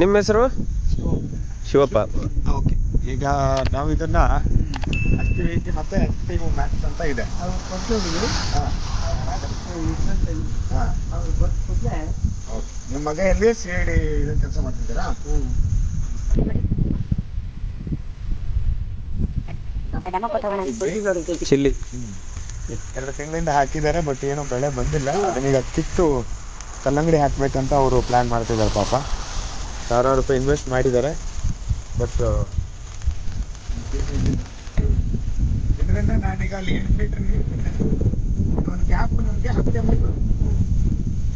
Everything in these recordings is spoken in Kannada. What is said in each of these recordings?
ನಿಮ್ಮ ಹೆಸರು? ಶಿವಪ್ಪ. ಓಕೆ. ಈಗ ನಾವು ಇದನ್ನ ಆಕ್ಟಿವಿಟಿ ಮತ್ತೆ ಆಕ್ಟಿವ್ ಮ್ಯಾಥ್ಸ್ ಅಂತ ಇದೆ. ನಿಮ್ಮ ಮಗ ಎಲ್ಲಿ ಸಿ ಐ ಡಿ ಕೆಲಸ ಮಾಡ್ತಿದ್ದೀರಾ? ಚಿಲ್ಲಿ. ಎರಡು ತಿಂಗಳಿಂದ ಹಾಕಿದ್ದಾರೆ ಬಟ್ ಏನು ಬೆಳೆ ಬಂದಿಲ್ಲ. ಅದನ್ನೀಗ ಕಿತ್ತು ಕಲ್ಲಂಗಡಿ ಹಾಕ್ಬೇಕಂತ ಅವರು ಪ್ಲಾನ್ ಮಾಡ್ತಿದ್ದಾರೆ ಪಾಪ. ಸಾವಿರಾರು ರೂಪಾಯಿ ಇನ್ವೆಸ್ಟ್ ಮಾಡಿದ್ದಾರೆ. ಬಟ್ ಇದರಿಂದ ನಾನೀಗ ಅಲ್ಲಿ ಎಂಟು ಒಂದು ಗ್ಯಾಪ್ ನನಗೆ ಹತ್ತು ಎಲ್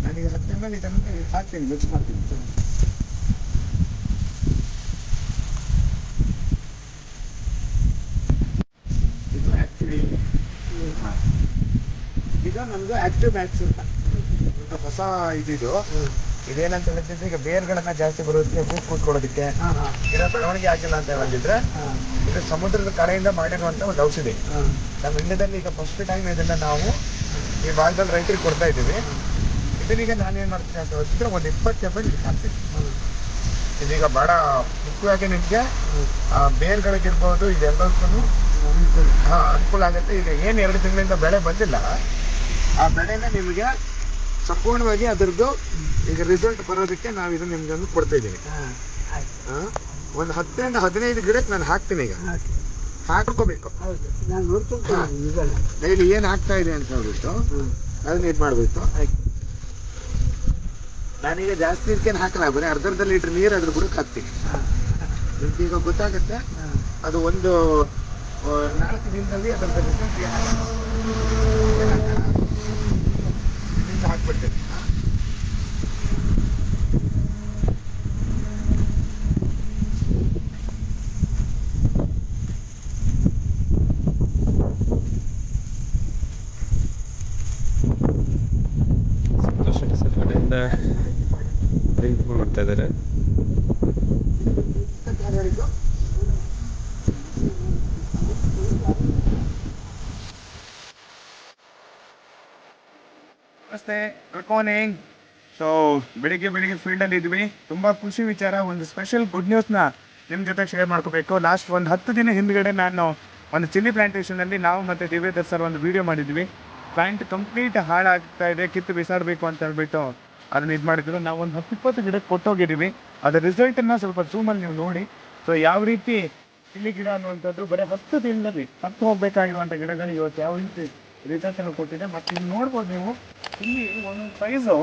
ನಾನೀಗ ಹತ್ತು ಎಂ ಎಲ್ ಇದನ್ನು ಹಾಕ್ತೀನಿ ಮಿಕ್ಸ್ ಮಾಡ್ತೀನಿ. ಇದು ಆಕ್ಚುಲಿ ಇದು ನಮ್ದು ಆಕ್ಟಿವ್ ಮ್ಯಾಕ್ಸ್ ಅಂತ. ಇದು ಹೊಸ ಇದಿದು. ಇದೇನಂತ ಹೇಳಿದ್ರೆ ಈಗ ಬೇರ್ಗಳನ್ನ ಜಾಸ್ತಿ ಬರೋದಕ್ಕೆ ಹೂ ಕೂತ್ಕೊಳ್ಳೋದಕ್ಕೆ ಗಿಡ ಬೆಳವಣಿಗೆ ಆಗಿಲ್ಲ ಅಂತ ಹೇಳಿದ್ರೆ ಇದು ಸಮುದ್ರದ ಕಡೆಯಿಂದ ಮಾಡಿರುವಂತ ಒಂದು ಔಷಧಿ. ನಮ್ಮ ಇಂಡಿಯಾದಲ್ಲಿ ಈಗ ಫಸ್ಟ್ ಟೈಮ್ ಇದನ್ನ ನಾವು ಈ ಭಾಗದಲ್ಲಿ ರೈತರಿಗೆ ಕೊಡ್ತಾ ಇದ್ದೀವಿ. ಇದನ್ನೀಗ ನಾನೇನ್ ಮಾಡ್ತೀನಿ ಅಂತ ಹೇಳಿದ್ರೆ ಒಂದು ಇಪ್ಪತ್ತು ಎಫ್ ಎಲ್ ಹಾಕ್ತೀನಿ. ಇದೀಗ ಬಹಳ ಮುಖ್ಯವಾಗಿ ನಿಮಗೆ ಬೇರ್ಗಳಿಗಿರ್ಬೋದು ಇದೆಲ್ಲದಕ್ಕೂ ಹಾ ಅನುಕೂಲ ಆಗುತ್ತೆ. ಈಗ ಏನು ಎರಡು ತಿಂಗಳಿಂದ ಬೆಳೆ ಬಂದಿಲ್ಲ ಆ ಬೆಳೆನ ನಿಮಗೆ ಸಂಪೂರ್ಣವಾಗಿ ಅದರದ್ದು ಈಗ ರಿಸಲ್ಟ್ ಬರೋದಕ್ಕೆ ನಾವು ಇದನ್ನ ನಿಮ್ಗೆ ಒಂದು ಕೊಡ್ತಾ ಇದ್ದೀವಿ. ಹಾ? ಒಂದು ಹತ್ತರಿಂದ ಹದಿನೈದು ಗಿಡಕ್ಕೆ ನಾನು ಹಾಕ್ತೀನಿ ಈಗ. ಹಾಕೋಬೇಕು ಡೈಲಿ ಏನು ಆಗ್ತಾ ಇದೆ ಅಂತ ಹೇಳ್ಬಿಟ್ಟು ಅದನ್ನ ಇದು ಮಾಡ್ಬಿಟ್ಟು. ನಾನೀಗ ಜಾಸ್ತಿ ಇದಕ್ಕೇನು ಹಾಕಲ್ಲ ಬರೀ ಅರ್ಧರ್ಧ ಲೀಟ್ರ್ ನೀರು ಅದ್ರ ಬುಡಕ್ಕೆ ಹಾಕ್ತೀನಿ. ಈಗ ಗೊತ್ತಾಗುತ್ತೆ ಅದು ಒಂದು ನಾಲ್ಕು ದಿನದಲ್ಲಿ ಅದರ ರಿಸಲ್ಟ್ ಹಾಕ್ಬಿಡ್ತೇನೆ. ಸಂತೋಷ ಸರ್ ಕಡೆಯಿಂದ ಡ್ರಿಂಕ್ ಮಾಡ್ತಾ ಇದ್ದಾರೆ. ನಮಸ್ತೆ ಗುಡ್ ಮಾರ್ನಿಂಗ್ ಸೊ ಬೆಳಿಗ್ಗೆ ಬೆಳಿಗ್ಗೆ ಫೀಲ್ಡಲ್ಲಿ ಇದ್ವಿ. ತುಂಬ ಖುಷಿ ವಿಚಾರ, ಒಂದು ಸ್ಪೆಷಲ್ ಗುಡ್ ನ್ಯೂಸ್ನ ನಿಮ್ಮ ಜೊತೆ ಶೇರ್ ಮಾಡ್ಕೋಬೇಕು. ಲಾಸ್ಟ್ ಒಂದು ಹತ್ತು ದಿನ ಹಿಂದ್ಗಡೆ ನಾನು ಒಂದು ಚಿಲ್ಲಿ ಪ್ಲಾಂಟೇಶನಲ್ಲಿ ನಾವು ಮತ್ತು ದಿವ್ಯದರ್ ಸರ್ ಒಂದು ವಿಡಿಯೋ ಮಾಡಿದ್ವಿ. ಪ್ಲಾಂಟ್ ಕಂಪ್ಲೀಟ್ ಹಾಳಾಗ್ತಾ ಇದೆ, ಕಿತ್ತು ಬಿಸಾಡಬೇಕು ಅಂತ ಹೇಳ್ಬಿಟ್ಟು ಅದನ್ನ ಇದು ಮಾಡಿದ್ರು. ನಾವು ಒಂದು ಹತ್ತು ಇಪ್ಪತ್ತು ಗಿಡಕ್ಕೆ ಕೊಟ್ಟೋಗಿದ್ದೀವಿ. ಅದರ ರಿಸಲ್ಟನ್ನು ಸ್ವಲ್ಪ ಝೂಮಲ್ಲಿ ನೀವು ನೋಡಿ. ಸೊ ಯಾವ ರೀತಿ ಚಿಲ್ಲಿ ಗಿಡ ಅನ್ನುವಂಥದ್ದು ಬರೀ ಹತ್ತು ದಿನದಲ್ಲಿ ಹತ್ತು ಹೋಗ್ಬೇಕಾಗಿರುವಂಥ ಗಿಡಗಳು ಇವತ್ತು ಯಾವ ರೀತಿ ಅನ್ನು ಕೊಟ್ಟಿದೆ. ಮತ್ತೆ ಇಲ್ಲಿ ನೋಡ್ಬೋದು ನೀವು. ಇಲ್ಲಿ ಒಂದೊಂದು ಸೈಜು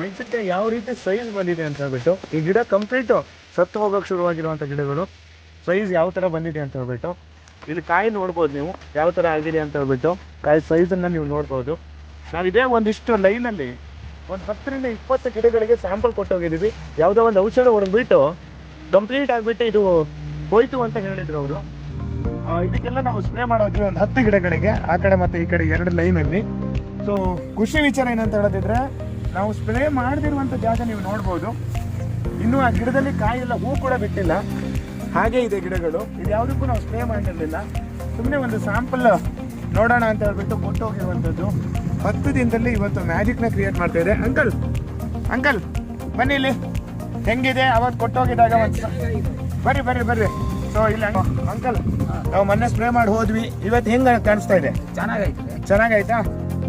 ಮೆಣಸಿನ್ಕಾಯಿ ಯಾವ ರೀತಿ ಸೈಜ್ ಬಂದಿದೆ ಅಂತ ಹೇಳ್ಬಿಟ್ಟು, ಈ ಗಿಡ ಕಂಪ್ಲೀಟು ಸತ್ತು ಹೋಗೋಕೆ ಶುರುವಾಗಿರುವಂಥ ಗಿಡಗಳು ಸೈಜ್ ಯಾವ ಥರ ಬಂದಿದೆ ಅಂತ ಹೇಳ್ಬಿಟ್ಟು, ಇಲ್ಲಿ ಕಾಯಿ ನೋಡ್ಬೋದು ನೀವು, ಯಾವ ಥರ ಆಗಿದೆ ಅಂತ ಹೇಳ್ಬಿಟ್ಟು, ಕಾಯಿ ಸೈಜನ್ನು ನೀವು ನೋಡ್ಬೋದು. ನಾವು ಇದೇ ಒಂದಿಷ್ಟು ಲೈನಲ್ಲಿ ಒಂದು ಹತ್ತರಿಂದ ಇಪ್ಪತ್ತು ಗಿಡಗಳಿಗೆ ಸ್ಯಾಂಪಲ್ ಕೊಟ್ಟೋಗಿದ್ದೀವಿ ಯಾವುದೋ ಒಂದು ಔಷಧ ಹೊಡೆದ್ಬಿಟ್ಟು ಕಂಪ್ಲೀಟ್ ಆಗಿಬಿಟ್ಟು ಇದು ಹೋಯ್ತು ಅಂತ ಹೇಳಿದ್ರು ಅವರು. ಇದಕ್ಕೆಲ್ಲ ನಾವು ಸ್ಪ್ರೇ ಮಾಡೋದ್ವಿ ಒಂದು ಹತ್ತು ಗಿಡಗಳಿಗೆ, ಆ ಕಡೆ ಮತ್ತೆ ಈ ಕಡೆ ಎರಡು ಲೈನಲ್ಲಿ. ಸೊ ಖುಷಿ ವಿಚಾರ ಏನಂತ ಹೇಳೋದಿದ್ರೆ, ನಾವು ಸ್ಪ್ರೇ ಮಾಡದಿರುವಂಥ ಜಾಗ ನೀವು ನೋಡ್ಬೋದು. ಇನ್ನೂ ಆ ಗಿಡದಲ್ಲಿ ಕಾಯಿ ಎಲ್ಲ ಹೂ ಕೂಡ ಬಿಟ್ಟಿಲ್ಲ. ಹಾಗೆ ಇದೆ ಗಿಡಗಳು. ಇದು ಯಾವುದಕ್ಕೂ ನಾವು ಸ್ಪ್ರೇ ಮಾಡಿರಲಿಲ್ಲ ಸುಮ್ಮನೆ ಒಂದು ಸ್ಯಾಂಪಲ್ ನೋಡೋಣ ಅಂತ ಹೇಳ್ಬಿಟ್ಟು ಕೊಟ್ಟು ಹೋಗಿರುವಂಥದ್ದು. ಹತ್ತು ದಿನದಲ್ಲಿ ಇವತ್ತು ಮ್ಯಾಜಿಕ್ನ ಕ್ರಿಯೇಟ್ ಮಾಡ್ತಾ ಇದೆ. ಅಂಕಲ್ ಅಂಕಲ್ ಬನ್ನಿ ಇಲ್ಲಿ. ಹೆಂಗಿದೆ? ಅವತ್ತು ಕೊಟ್ಟೋಗಿದಾಗ ಒಂದು ಬರ್ರಿ ಬರ್ರಿ ಬರ್ರಿ. ಸೊ ಇಲ್ಲ ಅಂಕಲ್ ನಾವು ಮೊನ್ನೆ ಸ್ಪ್ರೇ ಮಾಡಿ ಹೋದ್ವಿ. ಇವತ್ತು ಹೆಂಗ ಕಾಣಿಸ್ತಾ ಇದೆ? ಚೆನ್ನಾಗೈತೆ ಚೆನ್ನಾಗಾಯ್ತಾ?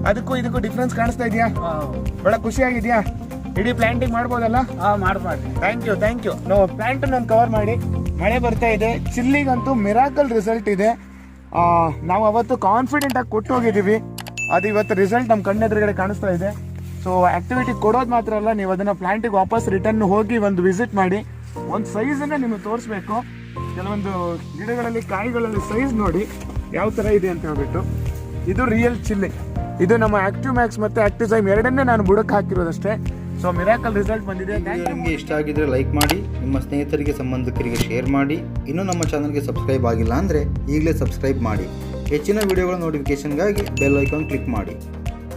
ಅದಕ್ಕೂ ಇದಕ್ಕೂ ಡಿಫ್ರೆನ್ಸ್ ಕಾಣಿಸ್ತಾ ಇದೆಯಾ? ಬಹಳ ಖುಷಿಯಾಗಿದ್ಯಾ? ಇಡೀ ಪ್ಲಾಂಟಿಂಗ್ ಮಾಡ್ಬೋದಲ್ಲ? ಮಾಡ್ಬಾರ್ದು ಥ್ಯಾಂಕ್ ಯು ಥ್ಯಾಂಕ್ ಯು ನಾವು ಪ್ಲಾಂಟ್ ನಾನು ಕವರ್ ಮಾಡಿ. ಮಳೆ ಬರ್ತಾ ಇದೆ. ಚಿಲ್ಲಿಗಂತೂ ಮಿರಾಕಲ್ ರಿಸಲ್ಟ್ ಇದೆ. ನಾವು ಅವತ್ತು ಕಾನ್ಫಿಡೆಂಟ್ ಆಗಿ ಕೊಟ್ಟು ಹೋಗಿದ್ದೀವಿ ಅದು ಇವತ್ತು ರಿಸಲ್ಟ್ ನಮ್ಮ ಕಣ್ಣೆದುರುಗಡೆ ಕಾಣಿಸ್ತಾ ಇದೆ. ಸೊ ಆಕ್ಟಿವಿಟಿ ಕೊಡೋದು ಮಾತ್ರ ಅಲ್ಲ, ನೀವು ಅದನ್ನ ಪ್ಲಾಂಟಿಗೆ ವಾಪಸ್ ರಿಟರ್ನ್ ಹೋಗಿ ಒಂದು ವಿಸಿಟ್ ಮಾಡಿ, ಒಂದು ಸೈಜನ್ನು ನಿಮಗೆ ತೋರಿಸ್ಬೇಕು. ಕೆಲವೊಂದು ಗಿಡಗಳಲ್ಲಿ, ಕಾಯಿಗಳಲ್ಲಿ ಸೈಜ್ ನೋಡಿ ಯಾವ ಥರ ಇದೆ ಅಂತ ಹೇಳ್ಬಿಟ್ಟು. ಇದು ರಿಯಲ್ ಚಿಲ್ಲಿ ಇದು ನಮ್ಮ ಆಕ್ಟಿವ್ ಮ್ಯಾಕ್ಸ್ ಮತ್ತು ಆಕ್ಟಿಸೈಮ್ ಎರಡನ್ನೇ ನಾನು ಬುಡಕ್ಕೆ ಹಾಕಿರೋದಷ್ಟೇ. ಸೊ ಮಿರಾಕಲ್ ರಿಸಲ್ಟ್ ಬಂದಿದೆ. ನಿಮಗೆ ಇಷ್ಟ ಆಗಿದ್ರೆ ಲೈಕ್ ಮಾಡಿ, ನಿಮ್ಮ ಸ್ನೇಹಿತರಿಗೆ, ಸಂಬಂಧಿಕರಿಗೆ ಶೇರ್ ಮಾಡಿ. ಇನ್ನೂ ನಮ್ಮ ಚಾನಲ್ಗೆ ಸಬ್ಸ್ಕ್ರೈಬ್ ಆಗಿಲ್ಲ ಅಂದರೆ ಈಗಲೇ ಸಬ್ಸ್ಕ್ರೈಬ್ ಮಾಡಿ. ಹೆಚ್ಚಿನ ವಿಡಿಯೋಗಳ ನೋಟಿಫಿಕೇಷನ್ಗಾಗಿ ಬೆಲ್ ಐಕಾನ್ ಕ್ಲಿಕ್ ಮಾಡಿ.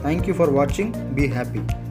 Thank you for watching. Be happy.